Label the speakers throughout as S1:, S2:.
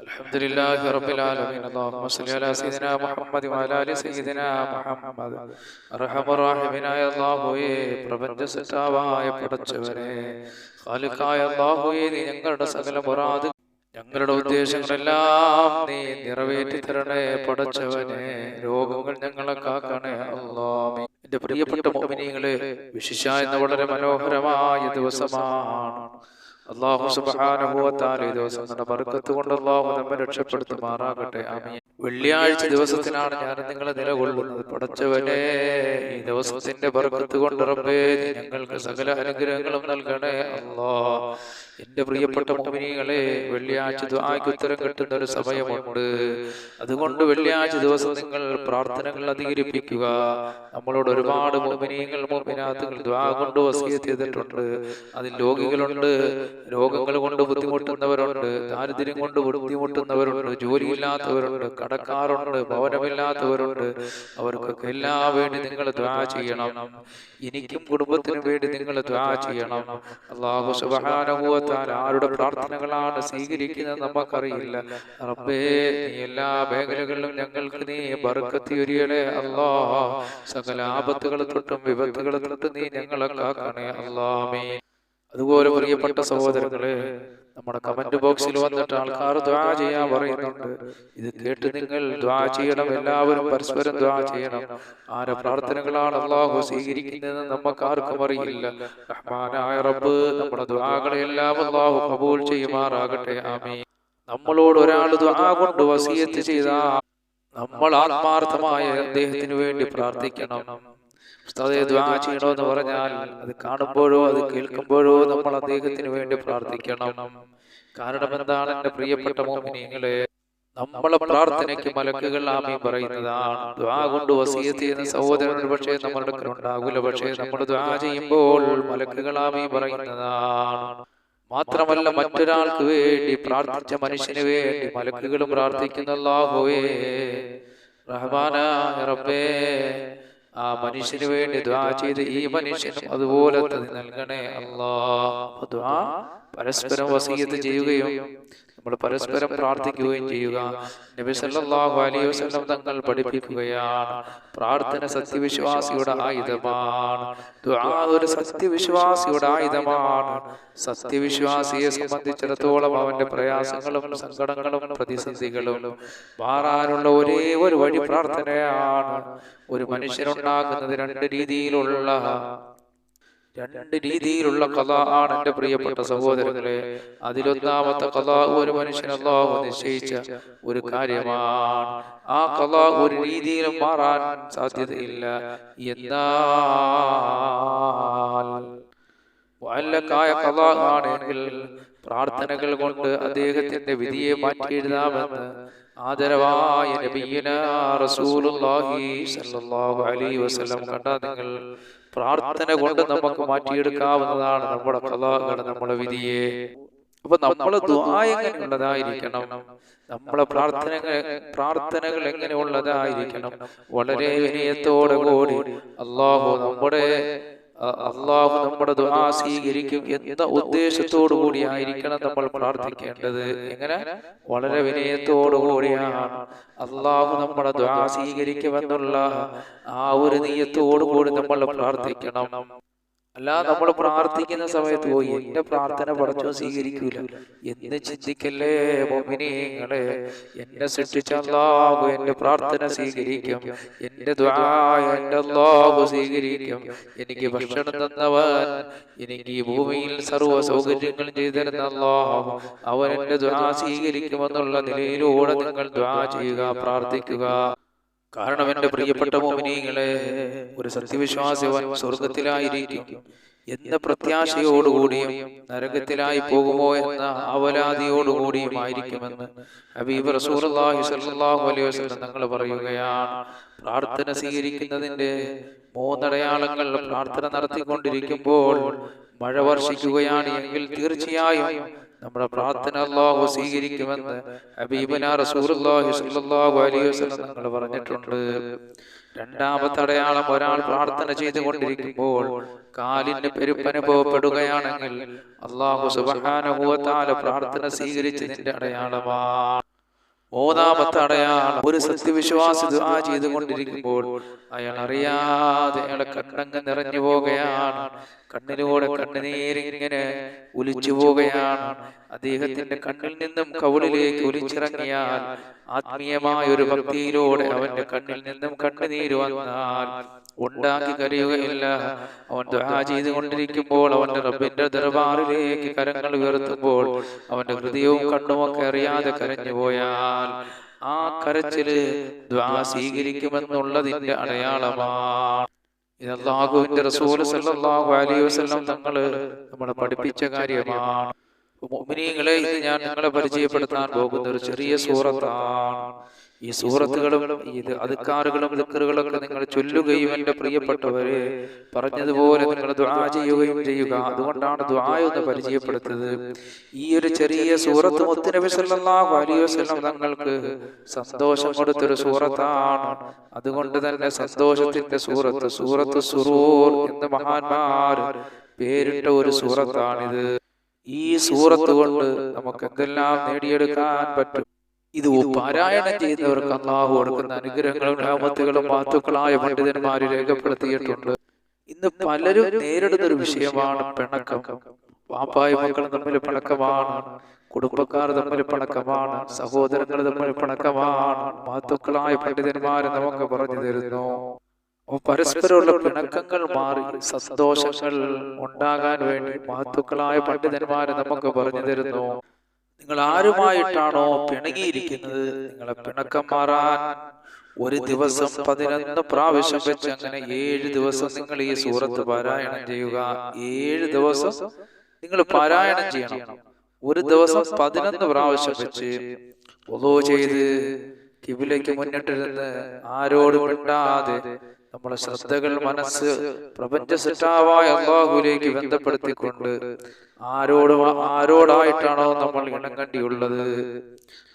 S1: الحمد لله رب العالمين اللهم صل على سيدنا محمد وعلى ال سيدنا محمد അർഹമറാഹിമിനായ അല്ലാഹുവേ പ്രപഞ്ച സൃഷ്ടാവായ പടച്ചവനെ ഖാലിഖായ അല്ലാഹുവേ നീ ഞങ്ങളുടെ സകല മുറാദ് ഞങ്ങളുടെ ഉദ്ദേശങ്ങളെല്ലാം നീ നിറവേറ്റി തരണേ പടച്ചവനെ രോഗങ്ങൾ ഞങ്ങളെ കാക്കണേ അല്ലാമേ എന്റെ പ്രിയപ്പെട്ട മോമിനികളെ വിശിഷ എന്ന വളരെ മനോഹരമായ ദിവസമാണ് അള്ളാഹു സുബാനുഭവത്താൽ ഈ ദിവസം ദിവസങ്ങളുടെ ബർക്കത്ത് കൊണ്ട് അള്ളാഹു നമ്മെ രക്ഷപ്പെടുത്തുമാറാകട്ടെ. ആമീൻ. വെള്ളിയാഴ്ച ദിവസത്തിനാണ് ഞാൻ നിങ്ങളെ നിലകൊള്ളുന്നത്. പടച്ചവനെ ഈ ദിവസത്തിന്റെ ബർക്കത്ത് കൊണ്ട് റബ്ബേ ഞങ്ങൾക്ക് സകല അനുഗ്രഹങ്ങളും നൽകണേ അള്ളാ എന്റെ പ്രിയപ്പെട്ട മോമിനികളെ വെള്ളിയാഴ്ച ദ്വായ്ക്ക് ഉത്തരം കിട്ടുന്ന ഒരു സമയമുണ്ട്. അതുകൊണ്ട് വെള്ളിയാഴ്ച ദിവസം നിങ്ങൾ പ്രാർത്ഥനകൾ അധികരിപ്പിക്കുക. നമ്മളോട് ഒരുപാട് മോമിനിയങ്ങൾ മോമിനാത്തുകൾ ദ്വാ കൊണ്ട് വസീയത്ത് ചെയ്തിട്ടുണ്ട്. അതിൽ രോഗികളുണ്ട് രോഗങ്ങൾ കൊണ്ട് ബുദ്ധിമുട്ടുന്നവരുണ്ട് ദാരിദ്ര്യം കൊണ്ട് ബുദ്ധിമുട്ടുന്നവരുണ്ട് ജോലിയില്ലാത്തവരുണ്ട് കടക്കാറുണ്ട് ഭവനമില്ലാത്തവരുണ്ട്. അവർക്കൊക്കെ എല്ലാം വേണ്ടി നിങ്ങൾ ദ്വാ ചെയ്യണം. എനിക്കും കുടുംബത്തിനും വേണ്ടി നിങ്ങൾ ദ്വാ ചെയ്യണം. അള്ളാഹു സുബാനുഭവത്താൽ ആരുടെ പ്രാർത്ഥനകളാണ് സ്വീകരിക്കുന്നത് നമുക്കറിയില്ല. റബ്ബേ എല്ലാ മേഖലകളിലും ഞങ്ങൾക്ക് നീ ബർക്കത്തിയൊരിയലേ അല്ലാ. സകല ആപത്തുകൾ തൊട്ടും വിപത്തുകൾ തൊട്ടും നീ ഞങ്ങളെ കാക്കണേ അല്ലാമേ അതുപോലെ പ്രിയപ്പെട്ട സഹോദരങ്ങളെ നമ്മുടെ കമന്റ് ബോക്സിൽ വന്നിട്ട് ആൾക്കാർ ദ്വാ ചെയ്യാൻ പറയുന്നുണ്ട്. ഇത് കേട്ട് നിങ്ങൾ ദ്വാ ചെയ്യണം എല്ലാവരും പരസ്പരം ദ്വാ ചെയ്യണം. ആരെ പ്രാർത്ഥനകളാണ് അള്ളാഹു സ്വീകരിക്കുന്നതെന്ന് നമുക്ക് ആർക്കും അറിയില്ല. റഹ്മാനായ റബ്ബ് നമ്മുടെ ദ്വാകളെല്ലാം അള്ളാഹു കബൂൽ ചെയ്യുമാറാകട്ടെ. ആമീ നമ്മളോട് ഒരാൾ ദ്വാ കൊണ്ട് വസീയത്ത് ചെയ്ത നമ്മൾ ആത്മാർത്ഥമായ അദ്ദേഹത്തിന് വേണ്ടി പ്രാർത്ഥിക്കണം. ദ്വാ ചെയ്യണമെന്ന് പറഞ്ഞാൽ അത് കാണുമ്പോഴോ അത് കേൾക്കുമ്പോഴോ നമ്മൾ അദ്ദേഹത്തിന് വേണ്ടി പ്രാർത്ഥിക്കണം. കാരണം എന്താണ് എന്റെ പ്രിയപ്പെട്ട മോമിനിങ്ങളെ? നമ്മളെ പ്രാർത്ഥനയ്ക്ക് മലക്കുകൾ ആമീ പറയുന്നതാണ്. ദ്വാ കൊണ്ട് വസീയത്ത് ചെയ്യുന്ന സഹോദരൻ പക്ഷേ നമ്മളുടെ ഉണ്ടാകില്ല പക്ഷേ നമ്മൾ ദ്വാ ചെയ്യുമ്പോൾ മലക്കുകൾ ആമീ പറയുന്നതാണ്. മാത്രമല്ല മറ്റൊരാൾക്ക് വേണ്ടി പ്രാർത്ഥിച്ച മനുഷ്യന് വേണ്ടി മലക്കുകളും പ്രാർത്ഥിക്കുന്ന അല്ലാഹുവേ. റഹ്മാനായ റബ്ബേ. ആ മനുഷ്യന് വേണ്ടി ദ്വാ ചെയ്ത് ഈ മനുഷ്യനും അതുപോലെ തന്നെ നൽകണേ അല്ലാ ദ്വാ പരസ്പരം വസീയത്ത് ചെയ്യുകയും നമ്മൾ പരസ്പരം പ്രാർത്ഥിക്കുകയും ചെയ്യുക. നബി സല്ലല്ലാഹു അലൈഹി വസല്ലം തങ്ങൾ പഠിപ്പിക്കുകയാണ്. പ്രാർത്ഥന സത്യവിശ്വാസിയുടെ ആയുധമാണ്. ദുആ ഒരു സത്യവിശ്വാസിയുടെ ആയുധമാണ്. സത്യവിശ്വാസിയെ സംബന്ധിച്ചിടത്തോളം അവന്റെ പ്രയാസങ്ങളും സങ്കടങ്ങളും പ്രതിസന്ധികളും മാറാനുള്ള ഒരേ ഒരു വഴി പ്രാർത്ഥനയാണ്. ഒരു മനുഷ്യനുണ്ടാകുന്നത് രണ്ട് രീതിയിലുള്ള രണ്ട് രീതിയിലുള്ള കഥ ആണ് എന്റെ പ്രിയപ്പെട്ട സഹോദരങ്ങളെ. അതിലൊന്നാമത്തെ കഥ ഒരു മനുഷ്യൻ അള്ളാഹു നിശ്ചയിച്ച ഒരു കാര്യമാണ്. ആ കഥ ഒരു രീതിയിലും മാറാൻ സാധ്യതയില്ല. എന്നാൽ വല്ലക്കായ കഥ ആണെങ്കിൽ പ്രാർത്ഥനകൾ കൊണ്ട് അദ്ദേഹത്തിന്റെ വിധിയെ മാറ്റി എഴുതാമെന്ന് ആദരവായ നബിയന റസൂലുള്ളാഹി സല്ലല്ലാഹു അലൈഹി വസല്ലം കണ്ട നിങ്ങൾ പ്രാർത്ഥന കൊണ്ട് നമുക്ക് മാറ്റിയെടുക്കാവുന്നതാണ് നമ്മുടെ കഥാകട നമ്മുടെ വിധിയെ. അപ്പൊ നമ്മളെ ദുആ എങ്ങനെയുള്ളതായിരിക്കണം? നമ്മളെ പ്രാർത്ഥനകൾ പ്രാർത്ഥനകൾ എങ്ങനെയുള്ളതായിരിക്കണം? വളരെ വിനയത്തോടെ കൂടി അള്ളാഹു നമ്മുടെ അള്ളാഹു നമ്മുടെ ദുആ സ്വീകരിക്കും എന്ന ഉദ്ദേശത്തോടു കൂടി ആയിരിക്കണം നമ്മൾ പ്രാർത്ഥിക്കേണ്ടത്. എങ്ങനെ? വളരെ വിനയത്തോടു കൂടിയാണ് അള്ളാഹു നമ്മുടെ ദുആ സ്വീകരിക്കുമെന്നുള്ള ആ ഒരു നീയത്തോടു കൂടി നമ്മൾ പ്രാർത്ഥിക്കണം. അല്ല നമ്മൾ പ്രാർത്ഥിക്കുന്ന സമയത്ത് പോയി എന്റെ പ്രാർത്ഥന പടച്ചോ സ്വീകരിക്കൂല. എന്ന് ചിന്തിക്കല്ലേ മോമിനിങ്ങളെ എന്നെ സൃഷ്ടിച്ച അല്ലാഹു എന്റെ പ്രാർത്ഥന സ്വീകരിക്കും. എന്റെ എന്റെ അല്ലാഹു സ്വീകരിക്കും. എനിക്ക് ഭക്ഷണം തന്നവൻ എനിക്ക് ഈ ഭൂമിയിൽ സർവ സൗകര്യങ്ങളും ചെയ്തിരുന്ന അല്ലാഹു അവൻ എന്റെ ദ്വാ സ്വീകരിക്കുമെന്നുള്ള നിലയിലൂടെ നിങ്ങൾ ദ്വാ ചെയ്യുക പ്രാർത്ഥിക്കുക. കാരണം എന്റെ പ്രിയപ്പെട്ട മോമിനികളെ ഒരു സത്യവിശ്വാസി അവൻ സ്വർഗത്തിലായിരിക്കും എന്ന പ്രത്യാശയോടുകൂടിയും നരകത്തിലായി പോകുമോ എന്ന അവലാതിയോടുകൂടിയും ആയിരിക്കുമെന്ന് ഹബീബ് അലൈഹി തങ്ങൾ പറയുകയാണ് പ്രാർത്ഥന സ്വീകരിക്കുന്നതിന്റെ മൂന്നടയാളങ്ങൾ പ്രാർത്ഥന നടത്തിക്കൊണ്ടിരിക്കുമ്പോൾ മഴ വർഷിക്കുകയാണ് എങ്കിൽ തീർച്ചയായും നമ്മുടെ പ്രാർത്ഥന അള്ളാഹു സ്വീകരിക്കുമെന്ന് ഹബീബന റസൂലുള്ളാഹി സ്വല്ലല്ലാഹു അലൈഹി വസല്ലം തങ്ങൾ പറഞ്ഞിട്ടുണ്ട്. രണ്ടാമത്തെ അടയാളം ഒരാൾ പ്രാർത്ഥന ചെയ്തുകൊണ്ടിരിക്കുമ്പോൾ കാലിന് പെരുപ്പ് അനുഭവപ്പെടുകയാണെങ്കിൽ അള്ളാഹു തആല പ്രാർത്ഥന സ്വീകരിച്ചതിന്റെ അടയാളമാണ്. മൂന്നാമത്തെ അടയാളം ഒരു സത്യവിശ്വാസി ദുആ ചെയ്തുകൊണ്ടിരിക്കുമ്പോൾ അയാൾ അറിയാതെ അയാളെ കണ്ണങ്ങ് നിറഞ്ഞു പോവുകയാണ് കണ്ണിലൂടെ കണ്ണുനീരിങ്ങനെ ഒലിച്ചു പോവുകയാണ് അദ്ദേഹത്തിന്റെ കണ്ണിൽ നിന്നും കവിളിലേക്ക് ഒലിച്ചിറങ്ങിയാൽ ആത്മീയമായ ഒരു ഭക്തിയിലൂടെ അവന്റെ കണ്ണിൽ നിന്നും കണ്ണുനീര് വന്നാൽ ഉണ്ടാക്കി കരയുകയില്ല. അവൻ ദുആ ചെയ്തുകൊണ്ടിരിക്കുമ്പോൾ അവന്റെ റബ്ബിന്റെ ദർബാറിലേക്ക് കരങ്ങൾ ഉയർത്തുമ്പോൾ അവന്റെ ഹൃദയവും കണ്ണുമൊക്കെ അറിയാതെ കരഞ്ഞു പോയാൽ ആ കരച്ചിൽ ദ്വാ സ്വീകരിക്കുമെന്നുള്ളതിന്റെ അടയാളമാണ്. ഇതല്ലാഹുവിന്റെ റസൂൽ സല്ലല്ലാഹു അലൈഹി വസല്ലം തങ്ങൾ നമ്മളെ പഠിപ്പിച്ച കാര്യമാണ്. മുഅ്മിനീങ്ങളെ ഞാൻ നിങ്ങളെ പരിചയപ്പെടുത്താൻ പോകുന്ന ഒരു ചെറിയ സൂറത്താണ്. ഈ സൂറത്തുകളും ഇത് അതുക്കാറുകളും ദിക്കറുകളൊക്കെ നിങ്ങൾ ചൊല്ലുകയും എന്റെ പ്രിയപ്പെട്ടവരെ പറഞ്ഞതുപോലെ നിങ്ങൾ ദുആ ചെയ്യുകയും ചെയ്യുക. അതുകൊണ്ടാണ് ദുആ എന്ന് പരിചയപ്പെടുത്തുന്നത് ഈ ഒരു ചെറിയ സൂറത്ത് മുത്തുനബി സല്ലല്ലാഹു അലൈഹി വസല്ലം തങ്ങൾക്ക് സന്തോഷം കൊടുത്തൊരു സൂറത്താണ് അതുകൊണ്ട് തന്നെ സന്തോഷത്തിന്റെ സൂറത്ത് സൂറത്ത് സുറൂർ എന്ന് മഹാന്മാർ പേരിട്ട ഒരു സൂറത്താണിത് ഈ സൂറത്ത് കൊണ്ട് നമുക്ക് എന്തെല്ലാം നേടിയെടുക്കാൻ പറ്റും? ഇത് പാരായണം ചെയ്യുന്നവർക്ക് അള്ളാഹു കൊടുക്കുന്ന അനുഗ്രഹങ്ങളും രാമത്തുകളും മാത്തുക്കളായ പണ്ഡിതന്മാർ രേഖപ്പെടുത്തിയിട്ടുണ്ട്. ഇന്ന് പലരും നേരിടുന്ന ഒരു വിഷയമാണ് പിണക്കം. വാപ്പായ മക്കൾ തമ്മിൽ പിണക്കമാണ്. കുടുംബക്കാർ തമ്മിൽ പിണക്കമാണ്. സഹോദരങ്ങൾ തമ്മിൽ പിണക്കമാണ്. മാത്തുക്കളായ പണ്ഡിതന്മാർ നമുക്ക് പറഞ്ഞു തരുന്നു. പരസ്പരമുള്ള പിണക്കങ്ങൾ മാറി സന്തോഷങ്ങൾ ഉണ്ടാകാൻ വേണ്ടി മാത്തുക്കളായ പണ്ഡിതന്മാര് നമുക്ക് പറഞ്ഞു തരുന്നു. നിങ്ങൾ ആരുമായിട്ടാണോ പിണങ്ങിയിരിക്കുന്നത്? നിങ്ങളെ പിണക്കം മാറാൻ ഒരു ദിവസം പതിനൊന്ന് പ്രാവശ്യം വെച്ച് അങ്ങനെ ഏഴ് ദിവസം നിങ്ങൾ ഈ സൂറത്ത് പാരായണം ചെയ്യുക. ഏഴ് ദിവസം നിങ്ങൾ പാരായണം ചെയ്യണം. ഒരു ദിവസം പതിനൊന്ന് പ്രാവശ്യം വെച്ച് ഒതോ ചെയ്ത് കിബിലേക്ക് മുന്നിട്ടിരുന്ന് ആരോടും മിണ്ടാതെ നമ്മുടെ ശ്രദ്ധകൾ മനസ്സ് പ്രപഞ്ച സൃഷ്ടാവായ അള്ളാഹുലേക്ക് ബന്ധപ്പെടുത്തിക്കൊണ്ട് ആരോട് ആരോടായിട്ടാണോ നമ്മൾ ഇണം കണ്ടിയുള്ളത്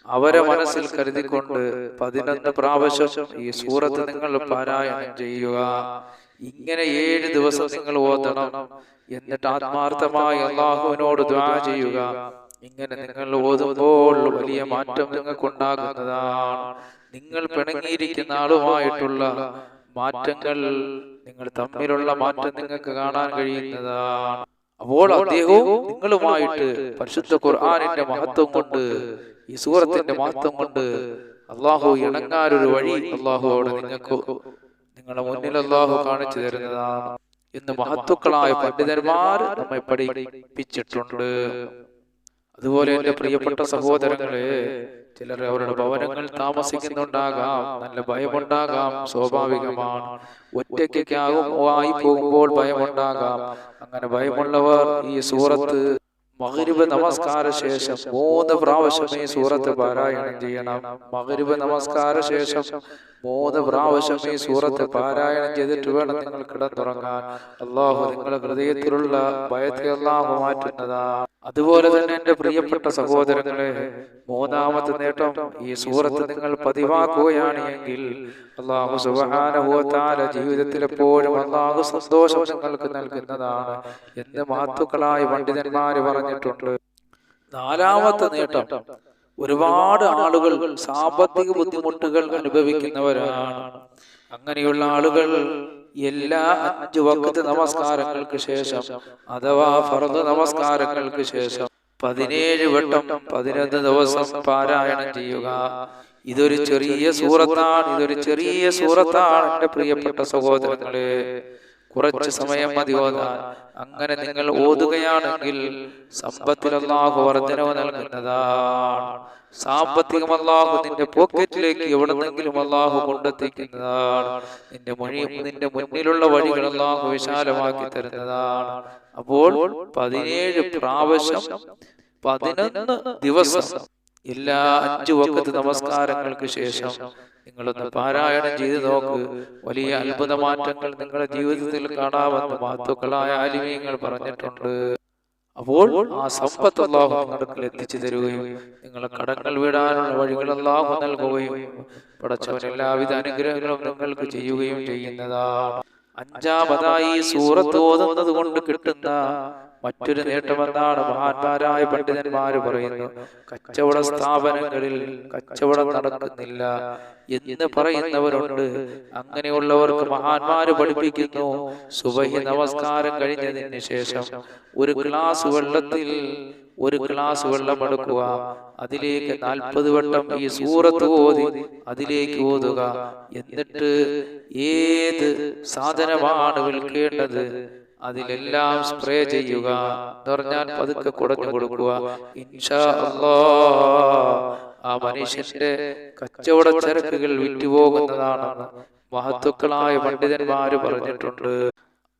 S1: അവരെ മനസ്സിൽ കരുതിക്കൊണ്ട് പതിനൊന്ന് പ്രാവശ്യം ഈ സൂറത്ത് നിങ്ങൾ പാരായണം ചെയ്യുക. ഇങ്ങനെ ഏഴ് ദിവസം നിങ്ങൾ ഓതണം. എന്നിട്ട് ആത്മാർത്ഥമായി അള്ളാഹുവിനോട് ദ്വാ ചെയ്യുക. ഇങ്ങനെ നിങ്ങൾ ഓതുമ്പോൾ വലിയ മാറ്റം നിങ്ങൾക്കുണ്ടാകുന്നതാണ്. നിങ്ങൾ പിണങ്ങിയിരിക്കുന്ന ആളുമായിട്ടുള്ള മാറ്റങ്ങൾ നിങ്ങൾ തമ്മിലുള്ള മാറ്റം നിങ്ങൾക്ക് കാണാൻ കഴിയുന്നതാണ്. അപ്പോൾ അദ്ദേഹവും നിങ്ങളുമായിട്ട് പരിശുദ്ധ ഖുർആാനിന്റെ മഹത്വം കൊണ്ട് ഈ സൂറത്തിന്റെ മഹത്വം കൊണ്ട് അള്ളാഹു ഇണങ്ങാനൊരു വഴി അള്ളാഹു അവിടെ നിങ്ങൾക്ക് നിങ്ങളുടെ മുന്നിൽ അള്ളാഹു കാണിച്ചു തരുന്നതാണ്. എന്ന് മഹത്വക്കളായ പണ്ഡിതന്മാർ നമ്മെ പഠിപ്പിച്ചിട്ടുണ്ട്. അതുപോലെ എന്റെ പ്രിയപ്പെട്ട സഹോദരങ്ങളെ ചിലർ അവരുടെ ഭവനങ്ങൾ താമസിക്കുന്നുണ്ടാകാം നല്ല ഭയമുണ്ടാകാം സ്വാഭാവികമാണ്. ഒറ്റയ്ക്കാകും ആയി പോകുമ്പോൾ ഭയമുണ്ടാകാം. അങ്ങനെ ഭയമുള്ളവർ ഈ സൂറത്ത് മകരിബ് നമസ്കാര ശേഷം മൂന്ന് പ്രാവശ്യം ഈ സൂറത്ത് പാരായണം ചെയ്യണം. മകരിബ് നമസ്കാര ശേഷം മൂന്ന് പ്രാവശ്യം ഈ സൂറത്ത് പാരായണം ചെയ്തിട്ട് വേണം നിങ്ങൾ കിടന്നുറങ്ങാൻ. അള്ളാഹു നിങ്ങളുടെ ഹൃദയത്തിലുള്ള ഭയത്തെ അള്ളാഹു മാറ്റുന്നതാണ് അതുപോലെ തന്നെ എന്റെ പ്രിയപ്പെട്ട സഹോദരങ്ങളെ മൂന്നാമത്തെ നേട്ടം ഈ സൂറത്ത് നിങ്ങൾ പതിവാക്കുകയാണ് എങ്കിൽ അള്ളാഹു സുബാനുഭവത്താല ജീവിതത്തിൽ എപ്പോഴും അള്ളാഹു സന്തോഷം നിങ്ങൾക്ക് നൽകുന്നതാണ് എന്ന് മാത്തുക്കളായി പണ്ഡിതന്മാർ പറഞ്ഞിട്ടുണ്ട്. നാലാമത്തെ നേട്ടം ഒരുപാട് ആളുകൾ സാമ്പത്തിക ബുദ്ധിമുട്ടുകൾ അനുഭവിക്കുന്നവരാണ്. അങ്ങനെയുള്ള ആളുകൾ എല്ലാ അഞ്ചു വക്കത്ത് നമസ്കാരങ്ങൾക്ക് ശേഷം അഥവാ ഫറദ് നമസ്കാരങ്ങൾക്ക് ശേഷം പതിനേഴ് വട്ടം പതിനൊന്ന് ദിവസം പാരായണം ചെയ്യുക. ഇതൊരു ചെറിയ സൂറത്താണ്. ഇതൊരു ചെറിയ സൂറത്താണ് എന്റെ പ്രിയപ്പെട്ട സഹോദരങ്ങളെ. കുറച്ച് സമയം മതി ഓതാൻ അങ്ങനെ നിങ്ങൾ ഓതുകയാണെങ്കിൽ സമ്പത്തിൽ അള്ളാഹു വർധനവ് നൽകുന്നതാണ്. സാമ്പത്തികം അള്ളാഹു നിന്റെ പോക്കറ്റിലേക്ക് എവിടെന്നെങ്കിലും അല്ലാഹു കൊണ്ടെത്തിക്കുന്നതാണ്. നിന്റെ മൊഴി നിന്റെ മുന്നിലുള്ള വഴികൾ അല്ലാഹു വിശാലമാക്കി തരുന്നതാണ്. അപ്പോൾ പതിനേഴ് പ്രാവശ്യം പതിനൊന്ന് ദിവസം എല്ലാ അഞ്ചു വക്കത്ത് നമസ്കാരങ്ങൾക്ക് ശേഷം നിങ്ങളൊന്ന് പാരായണം ചെയ്തു നോക്ക്. വലിയ അത്ഭുത മാറ്റങ്ങൾ നിങ്ങളുടെ ജീവിതത്തിൽ കാണാമെന്ന് മാത്തുക്കളായ ആലിമീങ്ങൾ പറഞ്ഞിട്ടുണ്ട്. അപ്പോൾ ആ സമ്പത്ത് അള്ളാഹു നിങ്ങളുടെ എത്തിച്ചു തരുകയും നിങ്ങളെ കടങ്ങൾ വിടാനുള്ള വഴികൾ അള്ളാഹു നൽകുകയും പടച്ചവൻ എല്ലാവിധ അനുഗ്രഹങ്ങളും നിങ്ങൾക്ക് ചെയ്യുകയും ചെയ്യുന്നതാണ് അഞ്ചാമതായി സൂറത്ത് ഓതുന്നത് കൊണ്ട് കിട്ടുന്ന മറ്റൊരു നേട്ടമെന്നാണ് മഹാന്മാരായ പണ്ഡിതന്മാര് പറയുന്നു കച്ചവട സ്ഥാപനങ്ങളിൽ കച്ചവടം നടക്കുന്നില്ല എന്ന് പറയുന്നവരുണ്ട്. അങ്ങനെയുള്ളവർക്ക് മഹാന്മാര് പഠിപ്പിക്കുന്നു. സുബഹി നമസ്കാരം കഴിഞ്ഞതിന് ശേഷം ഒരു ഗ്ലാസ് വെള്ളത്തിൽ ഒരു ഗ്ലാസ് വെള്ളം എടുക്കുക. അതിലേക്ക് നാൽപ്പത് വട്ടം ഈ സൂറത്ത് ഓതി അതിലേക്ക് ഓതുക. എന്നിട്ട് ഏത് സാധനമാണ് വിൽക്കേണ്ടത്? അതിലെല്ലാം സ്പ്രേ ചെയ്യുക. എന്ന് പറഞ്ഞാൽ പതുക്കെ കുടഞ്ഞു കൊടുക്കുക. ഇൻഷാ അല്ലാ. ആ മനുഷ്യന്റെ കച്ചവട ചരക്കുകൾ വിറ്റുപോകുന്നതാണെന്ന് മഹത്വക്കളായ പണ്ഡിതന്മാര് പറഞ്ഞിട്ടുണ്ട്.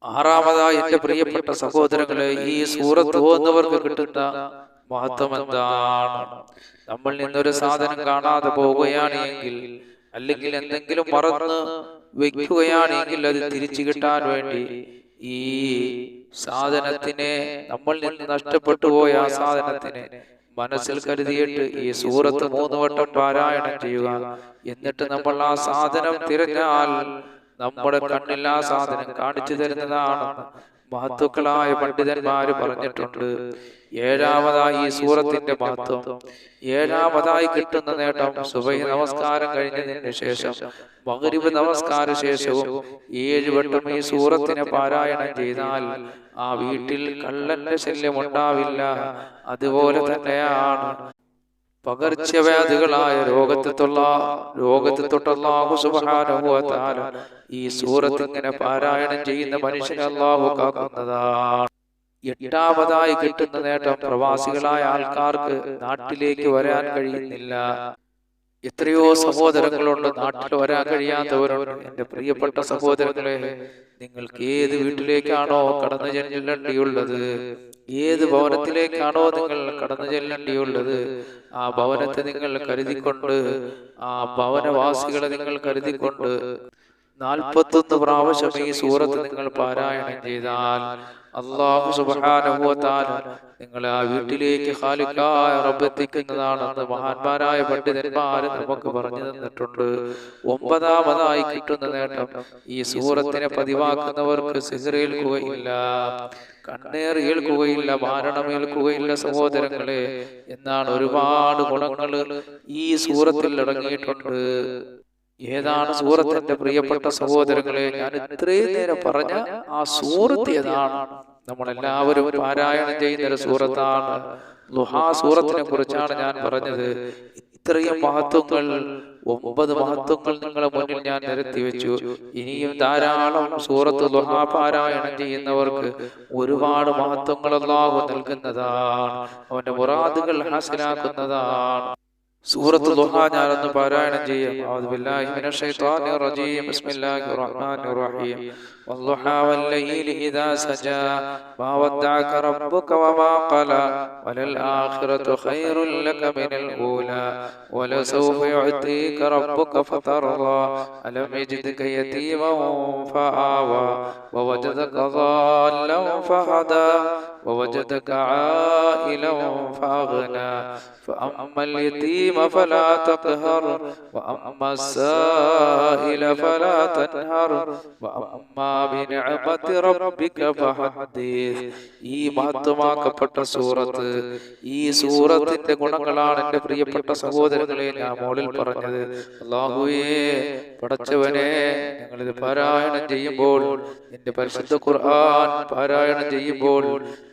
S1: ആറാമതായി എന്റെ പ്രിയപ്പെട്ട സഹോദരങ്ങളെ ഈ സൂറത്ത് പോകുന്നവർക്ക് കിട്ടുന്ന മഹത്വം എന്താണ്? നമ്മൾ നിന്നൊരു സാധനം കാണാതെ പോവുകയാണ് എങ്കിൽ അല്ലെങ്കിൽ എന്തെങ്കിലും മറന്ന് വെക്കുകയാണെങ്കിൽ അത് തിരിച്ചു കിട്ടാൻ വേണ്ടി ഈ സാധനത്തിനെ നമ്മൾ നിന്ന് നഷ്ടപ്പെട്ടു പോയ ആ സാധനത്തിനെ മനസ്സിൽ കരുതിയിട്ട് ഈ സൂറത്ത് മൂന്ന് വട്ടം പാരായണം ചെയ്യുക. എന്നിട്ട് നമ്മൾ ആ സാധനം തിരഞ്ഞാൽ നമ്മുടെ കണ്ണിൽ ആ സാധനം കാണിച്ചു തരുന്നതാണ്. മഹത്വക്കളായ പണ്ഡിതന്മാര് പറഞ്ഞിട്ടുണ്ട്. ഏഴാമതായി ഈ സൂറത്തിന്റെ മഹത്വം. ഏഴാമതായി കിട്ടുന്ന നേട്ടം സുബൈ നമസ്കാരം കഴിഞ്ഞതിന് ശേഷം മകരിബ് നമസ്കാര ശേഷവും ഏഴ് വട്ടം ഈ സൂറത്തിനെ പാരായണം ചെയ്താൽ ആ വീട്ടിൽ കള്ളന്റെ ശല്യം ഉണ്ടാവില്ല. അതുപോലെ തന്നെയാണ് പകർച്ചവ്യാധികളായ രോഗത്തെ തൊള്ള രോഗത്തെ തൊട്ടല്ലാഹു തആല ഈ സൂറത്ത് ഇങ്ങനെ പാരായണം ചെയ്യുന്ന മനുഷ്യനെ അല്ലാഹു കാക്കുന്നതാണ്. എട്ടാമതായി കിട്ടുന്ന നേട്ടം പ്രവാസികളായ ആൾക്കാർക്ക് നാട്ടിലേക്ക് വരാൻ കഴിയുന്നില്ല. എത്രയോ സഹോദരങ്ങളുണ്ട് നാട്ടിൽ വരാൻ കഴിയാത്തവരുണ്ട്. എന്റെ പ്രിയപ്പെട്ട സഹോദരങ്ങളെ നിങ്ങൾക്ക് ഏത് വീട്ടിലേക്കാണോ കടന്നു ചെല്ലേണ്ടിയുള്ളത്? ഏത് ഭവനത്തിലേക്കാണോ നിങ്ങൾ കടന്നു ചെല്ലേണ്ടിയുള്ളത്? ആ ഭവനത്തെ നിങ്ങൾ കരുതിക്കൊണ്ട് ആ ഭവനവാസികളെ നിങ്ങൾ കരുതിക്കൊണ്ട് നാൽപ്പത്തൊന്ന് പ്രാവശ്യം ഈ സൂറത്ത് നിങ്ങൾ പാരായണം ചെയ്താൽ അള്ളാഹു സുബാനുഭവത്താൽ നിങ്ങളെ ആ വീട്ടിലേക്ക് ഖാലിക്കായ റബ്ബെത്തിക്കുന്നതാണെന്ന് മഹാന്മാരായ പണ്ഡിതന്മാര് നമുക്ക് പറഞ്ഞു തന്നിട്ടുണ്ട്. ഒമ്പതാമതായി കിട്ടുന്ന നേട്ടം ഈ സൂറത്തിനെ പതിവാക്കുന്നവർക്ക് സിഹറേൽക്കുകയില്ല കണ്ണേർ ഏൽക്കുകയില്ല മാരണം ഏൽക്കുകയില്ല സഹോദരങ്ങളെ. എന്നാണ് ഒരുപാട് ഗുണങ്ങൾ ഈ സൂറത്തിൽ അടങ്ങിയിട്ടുണ്ട്. ഏതാണ് സൂറത്തിന്റെ പ്രിയപ്പെട്ട സഹോദരങ്ങളെ? ഞാൻ ഇത്രയും നേരം പറഞ്ഞ ആ സൂറത്ത് ഏതാണ്? നമ്മളെല്ലാവരും പാരായണം ചെയ്യുന്ന സൂറത്താണ് ലുഹാ സൂറത്തിനെ കുറിച്ചാണ് ഞാൻ പറഞ്ഞത്. ഇത്രയും മഹത്വങ്ങൾ ഒമ്പത് മഹത്വങ്ങൾ നിങ്ങളെ മുന്നിൽ ഞാൻ നിരത്തി വെച്ചു ഇനിയും ധാരാളം സൂറത്ത് ലുഹാ പാരായണം ചെയ്യുന്നവർക്ക് ഒരുപാട് മഹത്വങ്ങൾ അല്ലാഹു നൽകുന്നതാണ്. അവന്റെ മുറാദുകൾ ഹാസിലാക്കുന്നതാണ്. സൂറത്ത് ദുഹ ഞാനൊന്ന് പാരായണം ചെയ്യാം. والضحى والليل إذا سجى. ما ودعك ربك وما قلى. وللآخرة خير لك من الأولى. ولسوف يعطيك ربك فترضى. ألم يجدك يتيما فآوى. ووجدك ضالا فهدى. ووجدك عائلا فأغنى. فأما اليتيم فلا تقهر. وأما السائل فلا تنهر. وأما റബ്ബിക ഈ മഹത്വമാക്കപ്പെട്ട സൂറത്ത് ഈ സൂറത്തിന്റെ ഗുണങ്ങളാണ് എന്റെ പ്രിയപ്പെട്ട സഹോദരങ്ങളെ ഞാൻ മോളിൽ പറഞ്ഞത്. അള്ളാഹുയേ പടച്ചവനെ ഞങ്ങളിത് പാരായണം ചെയ്യുമ്പോൾ എന്റെ പരിശുദ്ധ ഖുർആൻ പാരായണം ചെയ്യുമ്പോൾ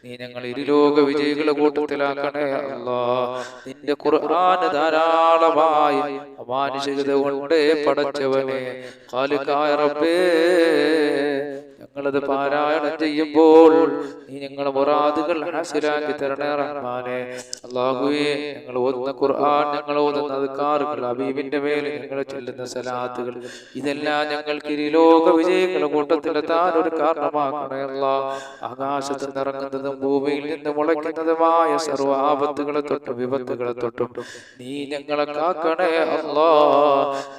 S1: നീ ഞങ്ങൾ ഇരുലോക വിജയികളെ കൂട്ടത്തിലാക്കണേ അല്ലാ. നിന്റെ ഖുർആൻ ധാരാളമായി അമാനുഷികത കൊണ്ട് പടച്ചവനെ കാലുകായറപ്പേ ഞങ്ങളത് പാരായണം ചെയ്യുമ്പോൾ നീ ഞങ്ങളെ മുറാദുകൾ ഹാസിലാക്കി തരണേ റഹ്മാനെ. അള്ളാഹുവേ ഞങ്ങൾ ഓതുന്ന ഖുർആൻ ഞങ്ങൾ ഓതുന്നത് കാറുകൾ അബീബിന്റെ മേൽ ഞങ്ങൾ ചൊല്ലുന്ന സലാത്തുകൾ. ഇതെല്ലാം ഞങ്ങൾക്ക് ലോക വിജയങ്ങളുടെ കൂട്ടത്തിലെത്താൻ ഒരു കാരണമാക്കണേ അല്ല. ആകാശത്ത് നിറങ്ങുന്നതും ഭൂമിയിൽ നിന്ന് മുളയ്ക്കുന്നതുമായ സർവ ആപത്തുകളെ തൊട്ടും വിപത്തുകളെ തൊട്ടും നീ ഞങ്ങളെ കാക്കണേ അല്ലാ.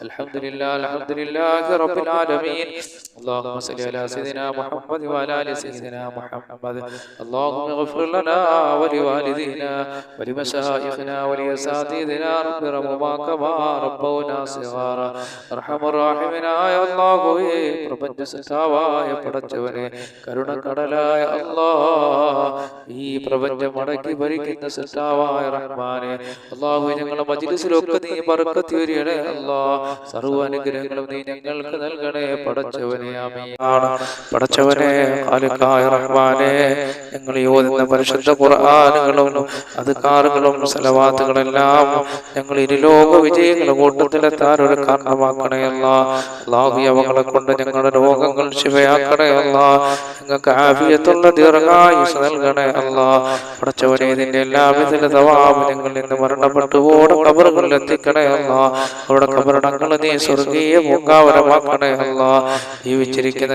S1: അലഹദില്ലാ അലഹദില്ലാ റബ്ബിൽ ആലമീൻ. അല്ലാഹുമ്മ സല്ലി على سيدنا سيدنا محمد وعلى آل سيدنا محمد اللهم اغفر لنا ولوالدينا ولمشايخنا ولأساتذتنا رب رحمهما كما ربونا صغارا أرحم الراحمين يا الله പ്രപഞ്ച സൃഷ്ടാവായ പടച്ചവനെ കരുണക്കടലായ അല്ലാ ഈ പ്രപഞ്ചം അടക്കി ഭരിക്കുന്ന സൃഷ്ടാവായ റഹ്മാനെ അള്ളാഹു ഞങ്ങളെ മജിലിസിലൊക്കെ നീ പറക്കത്തി വരികണേ അല്ലാ സർവ്വ അനുഗ്രഹങ്ങളും നീ ഞങ്ങൾക്ക് നൽകണേ പടച്ചവനെ ആമീനാണ് പടച്ചവനെ ഖാലിഖായ റഹ്മാനെ ഞങ്ങൾ യോതുന്ന പരിശുദ്ധ ഖുർആനുകളും അധികാറുകളും സലവാത്തുകളെല്ലാം ഞങ്ങൾ ഇരുലോക വിജയങ്ങളുടെ കൂട്ടത്തിലെത്താൻ ഒരു കാരണമാക്കണേ അല്ല. അള്ളാഹു അവകളെ കൊണ്ട് ഞങ്ങളുടെ രോഗങ്ങൾ ശിവയാക്കണേ അല്ല. ഞങ്ങൾക്ക് ആഫിയത്തുള്ള ദീർഘായുസ് നൽകണേ അല്ല. പടച്ചവനെ ഇതിന്റെ വിധത്തിലും തവാബ് ഞങ്ങൾ ഇന്ന് മരണപ്പെട്ടു ഓടെ കബറുകളിൽ എത്തിക്കണേ അല്ല. അവിടെ കബറടങ്ങൾ നീ സ്വർഗീയ പൂങ്കാവരമാക്കണേ അല്ല. ജീവിച്ചിരിക്കുന്ന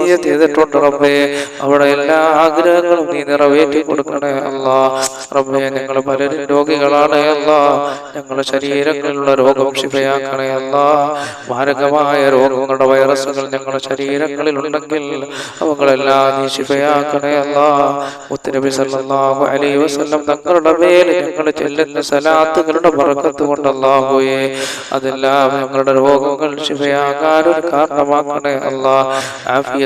S1: വസിയ ചെയ്തിട്ടുണ്ട് റബ്ബേ അവിടെ എല്ലാ ആഗ്രഹങ്ങളും നീ നിറവേറ്റി കൊടുക്കണേ അല്ല. റബ്ബേ ഞങ്ങൾ പലരും രോഗികളാണ് അല്ല. ഞങ്ങളുടെ ശരീരങ്ങളിലുള്ള രോഗം ക്ഷിപയാക്കണേ അല്ല. മാരകമായ രോഗങ്ങളുടെ വൈറസുകൾ ഞങ്ങളുടെ ശരീരങ്ങളിൽ ഉണ്ടെങ്കിൽ അവകളെല്ലാം നീ ശിവയാക്കണേ അല്ല. മുത്തനബി സല്ലല്ലാഹു അലൈഹി വസല്ലം തങ്ങളുടെ മേൽ ഞങ്ങൾ ചെല്ലുന്ന സലാത്തുകളുടെ ബർക്കത്ത് കൊണ്ടല്ലാഹുവേ അതെല്ലാം ഞങ്ങളുടെ രോഗങ്ങൾ ശിവയാകാൻ ഒരു കാരണമാക്കണേ അല്ല.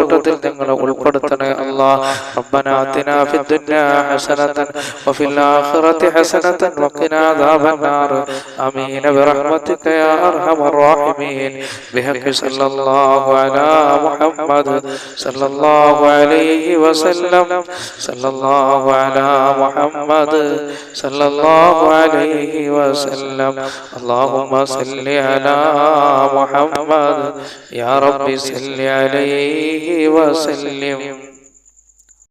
S1: കൂട്ടത്തിൽ ഞങ്ങളെ ഉൾപ്പെടുത്തണേ അല്ല ربنا آتنا في الدنيا حسنة وفي الآخرة حسنة وقنا عذاب النار آمين برحمتك يا أرحم الراحمين بحق صلى الله على محمد صلى الله عليه وسلم صلى الله على محمد صلى الله عليه وسلم اللهم صل على محمد يا رب صل عليه वसल्लम